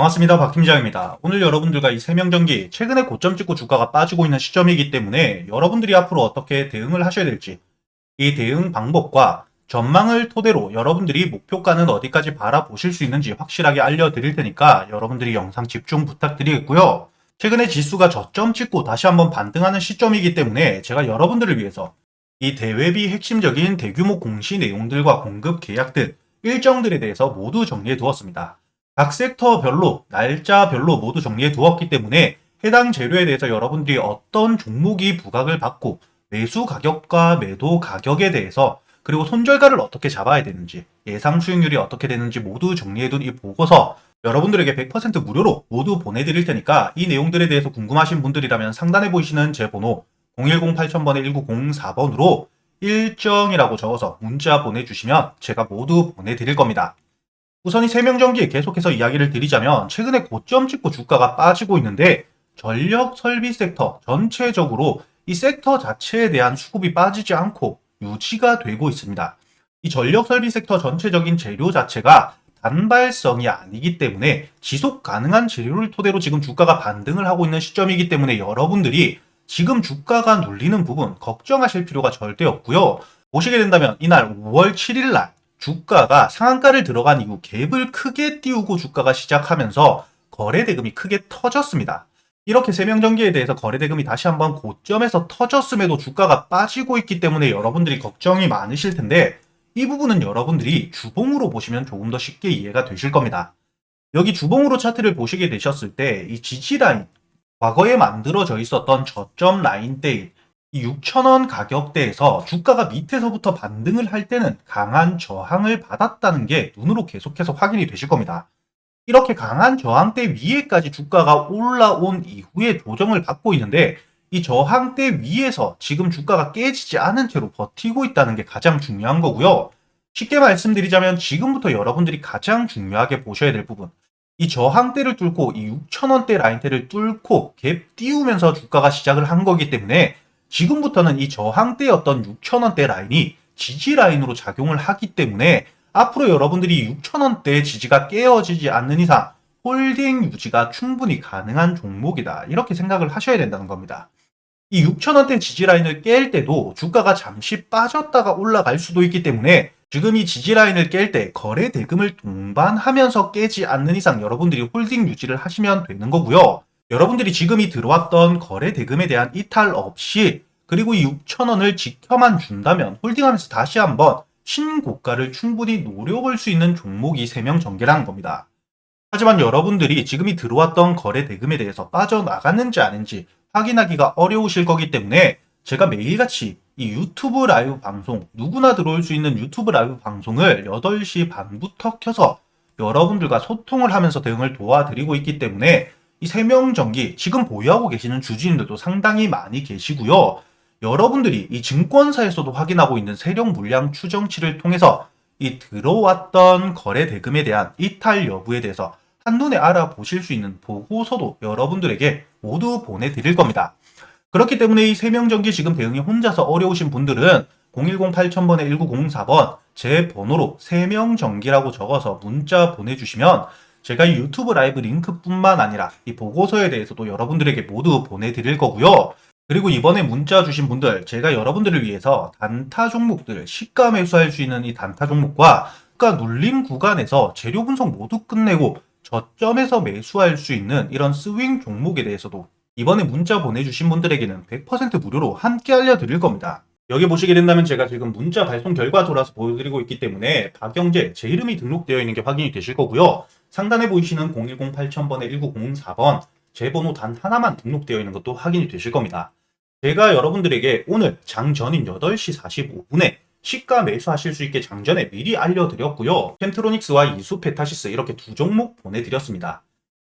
반갑습니다. 박 팀장입니다. 오늘 여러분들과 이 세명전기 최근에 고점 찍고 주가가 빠지고 있는 시점이기 때문에 여러분들이 앞으로 어떻게 대응을 하셔야 될지 이 대응 방법과 전망을 토대로 여러분들이 목표가는 어디까지 바라보실 수 있는지 확실하게 알려드릴 테니까 여러분들이 영상 집중 부탁드리겠고요. 최근에 지수가 저점 찍고 다시 한번 반등하는 시점이기 때문에 제가 여러분들을 위해서 이 대외비 핵심적인 대규모 공시 내용들과 공급 계약 등 일정들에 대해서 모두 정리해 두었습니다. 각 섹터별로 날짜별로 모두 정리해 두었기 때문에 해당 재료에 대해서 여러분들이 어떤 종목이 부각을 받고 매수 가격과 매도 가격에 대해서 그리고 손절가를 어떻게 잡아야 되는지 예상 수익률이 어떻게 되는지 모두 정리해둔 이 보고서 여러분들에게 100% 무료로 모두 보내드릴 테니까 이 내용들에 대해서 궁금하신 분들이라면 상단에 보이시는 제 번호 010-8000번에 1904번으로 일정이라고 적어서 문자 보내주시면 제가 모두 보내드릴 겁니다. 우선 이 세명전기에 계속해서 이야기를 드리자면 최근에 고점 찍고 주가가 빠지고 있는데 전력 설비 섹터 전체적으로 이 섹터 자체에 대한 수급이 빠지지 않고 유지가 되고 있습니다. 이 전력 설비 섹터 전체적인 재료 자체가 단발성이 아니기 때문에 지속 가능한 재료를 토대로 지금 주가가 반등을 하고 있는 시점이기 때문에 여러분들이 지금 주가가 눌리는 부분 걱정하실 필요가 절대 없고요. 보시게 된다면 이날 5월 7일 날 주가가 상한가를 들어간 이후 갭을 크게 띄우고 주가가 시작하면서 거래 대금이 크게 터졌습니다. 이렇게 세명전기에 대해서 거래 대금이 다시 한번 고점에서 터졌음에도 주가가 빠지고 있기 때문에 여러분들이 걱정이 많으실 텐데 이 부분은 여러분들이 주봉으로 보시면 조금 더 쉽게 이해가 되실 겁니다. 여기 주봉으로 차트를 보시게 되셨을 때 이 지지 라인 과거에 만들어져 있었던 저점 라인대일 이 6,000원 가격대에서 주가가 밑에서부터 반등을 할 때는 강한 저항을 받았다는 게 눈으로 계속해서 확인이 되실 겁니다. 이렇게 강한 저항대 위에까지 주가가 올라온 이후에 조정을 받고 있는데 이 저항대 위에서 지금 주가가 깨지지 않은 채로 버티고 있다는 게 가장 중요한 거고요. 쉽게 말씀드리자면 지금부터 여러분들이 가장 중요하게 보셔야 될 부분. 이 저항대를 뚫고 이 6천원대 라인대를 뚫고 갭 띄우면서 주가가 시작을 한 거기 때문에 지금부터는 이 저항대였던 6천원대 라인이 지지 라인으로 작용을 하기 때문에 앞으로 여러분들이 6천원대 지지가 깨어지지 않는 이상 홀딩 유지가 충분히 가능한 종목이다. 이렇게 생각을 하셔야 된다는 겁니다. 이 6천원대 지지 라인을 깰 때도 주가가 잠시 빠졌다가 올라갈 수도 있기 때문에 지금 이 지지 라인을 깰 때 거래 대금을 동반하면서 깨지 않는 이상 여러분들이 홀딩 유지를 하시면 되는 거고요. 여러분들이 지금 이 들어왔던 거래 대금에 대한 이탈 없이 그리고 이 6천원을 지켜만 준다면 홀딩하면서 다시 한번 신고가를 충분히 노려볼 수 있는 종목이 3명 전개라는 겁니다. 하지만 여러분들이 지금이 들어왔던 거래 대금에 대해서 빠져나갔는지 아닌지 확인하기가 어려우실 거기 때문에 제가 매일같이 이 유튜브 라이브 방송, 누구나 들어올 수 있는 유튜브 라이브 방송을 8시 반부터 켜서 여러분들과 소통을 하면서 대응을 도와드리고 있기 때문에 이 3명 전기 지금 보유하고 계시는 주주님들도 상당히 많이 계시고요. 여러분들이 이 증권사에서도 확인하고 있는 세력 물량 추정치를 통해서 이 들어왔던 거래 대금에 대한 이탈 여부에 대해서 한눈에 알아보실 수 있는 보고서도 여러분들에게 모두 보내드릴 겁니다. 그렇기 때문에 이 세명전기 지금 대응이 혼자서 어려우신 분들은 010-8000번에 1904번 제 번호로 세명전기라고 적어서 문자 보내주시면 제가 이 유튜브 라이브 링크뿐만 아니라 이 보고서에 대해서도 여러분들에게 모두 보내드릴 거고요. 그리고 이번에 문자 주신 분들, 제가 여러분들을 위해서 단타 종목들, 시가 매수할 수 있는 이 단타 종목과 가 눌림 구간에서 재료 분석 모두 끝내고 저점에서 매수할 수 있는 이런 스윙 종목에 대해서도 이번에 문자 보내주신 분들에게는 100% 무료로 함께 알려드릴 겁니다. 여기 보시게 된다면 제가 지금 문자 발송 결과 돌아서 보여드리고 있기 때문에 박영재 제 이름이 등록되어 있는 게 확인이 되실 거고요. 상단에 보이시는 010-8000번에 1904번 제 번호 단 하나만 등록되어 있는 것도 확인이 되실 겁니다. 제가 여러분들에게 오늘 장전인 8시 45분에 시가 매수하실 수 있게 장전에 미리 알려드렸고요. 펜트로닉스와 이수 페타시스 이렇게 두 종목 보내드렸습니다.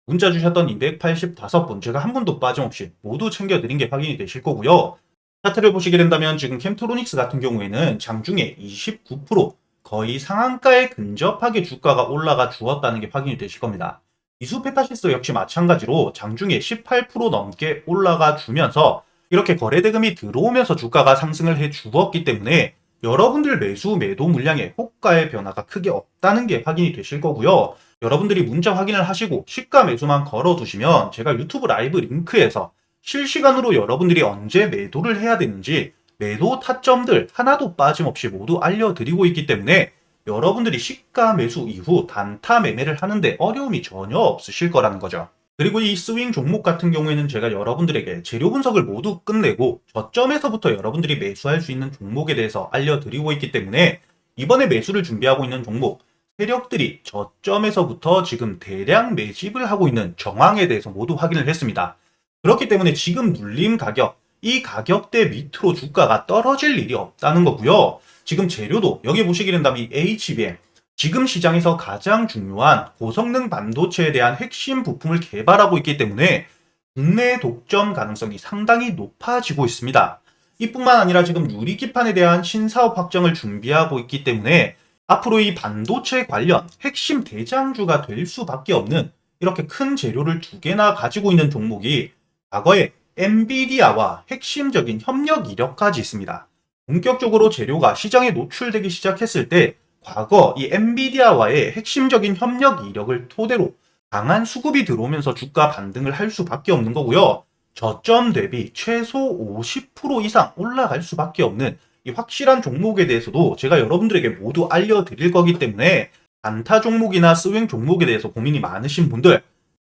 문자 주셨던 285분 제가 한 분도 빠짐없이 모두 챙겨드린 게 확인이 되실 거고요. 차트를 보시게 된다면 지금 캠트로닉스 같은 경우에는 장중에 29% 거의 상한가에 근접하게 주가가 올라가 주었다는 게 확인이 되실 겁니다. 이수 페타시스 역시 마찬가지로 장중에 18% 넘게 올라가 주면서 이렇게 거래대금이 들어오면서 주가가 상승을 해 주었기 때문에 여러분들 매수 매도 물량에 호가의 변화가 크게 없다는 게 확인이 되실 거고요. 여러분들이 문자 확인을 하시고 시가 매수만 걸어두시면 제가 유튜브 라이브 링크에서 실시간으로 여러분들이 언제 매도를 해야 되는지 매도 타점들 하나도 빠짐없이 모두 알려드리고 있기 때문에 여러분들이 시가 매수 이후 단타 매매를 하는데 어려움이 전혀 없으실 거라는 거죠. 그리고 이 스윙 종목 같은 경우에는 제가 여러분들에게 재료 분석을 모두 끝내고 저점에서부터 여러분들이 매수할 수 있는 종목에 대해서 알려드리고 있기 때문에 이번에 매수를 준비하고 있는 종목 세력들이 저점에서부터 지금 대량 매집을 하고 있는 정황에 대해서 모두 확인을 했습니다. 그렇기 때문에 지금 눌림 가격, 이 가격대 밑으로 주가가 떨어질 일이 없다는 거고요. 지금 재료도 여기 보시게 된다면 이 HBM 지금 시장에서 가장 중요한 고성능 반도체에 대한 핵심 부품을 개발하고 있기 때문에 국내 독점 가능성이 상당히 높아지고 있습니다. 이뿐만 아니라 지금 유리기판에 대한 신사업 확정을 준비하고 있기 때문에 앞으로 이 반도체 관련 핵심 대장주가 될 수밖에 없는 이렇게 큰 재료를 두 개나 가지고 있는 종목이 과거에 엔비디아와 핵심적인 협력 이력까지 있습니다. 본격적으로 재료가 시장에 노출되기 시작했을 때 과거 이 엔비디아와의 핵심적인 협력 이력을 토대로 강한 수급이 들어오면서 주가 반등을 할 수밖에 없는 거고요. 저점 대비 최소 50% 이상 올라갈 수밖에 없는 이 확실한 종목에 대해서도 제가 여러분들에게 모두 알려드릴 거기 때문에 단타 종목이나 스윙 종목에 대해서 고민이 많으신 분들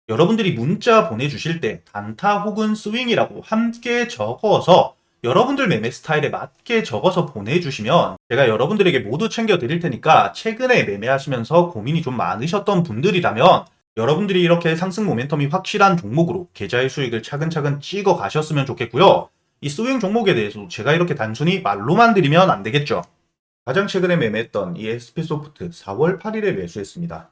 여러분들이 문자 보내주실 때 단타 혹은 스윙이라고 함께 적어서 여러분들 매매 스타일에 맞게 적어서 보내주시면 제가 여러분들에게 모두 챙겨 드릴 테니까 최근에 매매하시면서 고민이 좀 많으셨던 분들이라면 여러분들이 이렇게 상승 모멘텀이 확실한 종목으로 계좌의 수익을 차근차근 찍어 가셨으면 좋겠고요. 이 스윙 종목에 대해서도 제가 이렇게 단순히 말로만 드리면 안 되겠죠. 가장 최근에 매매했던 이 SP소프트 4월 8일에 매수했습니다.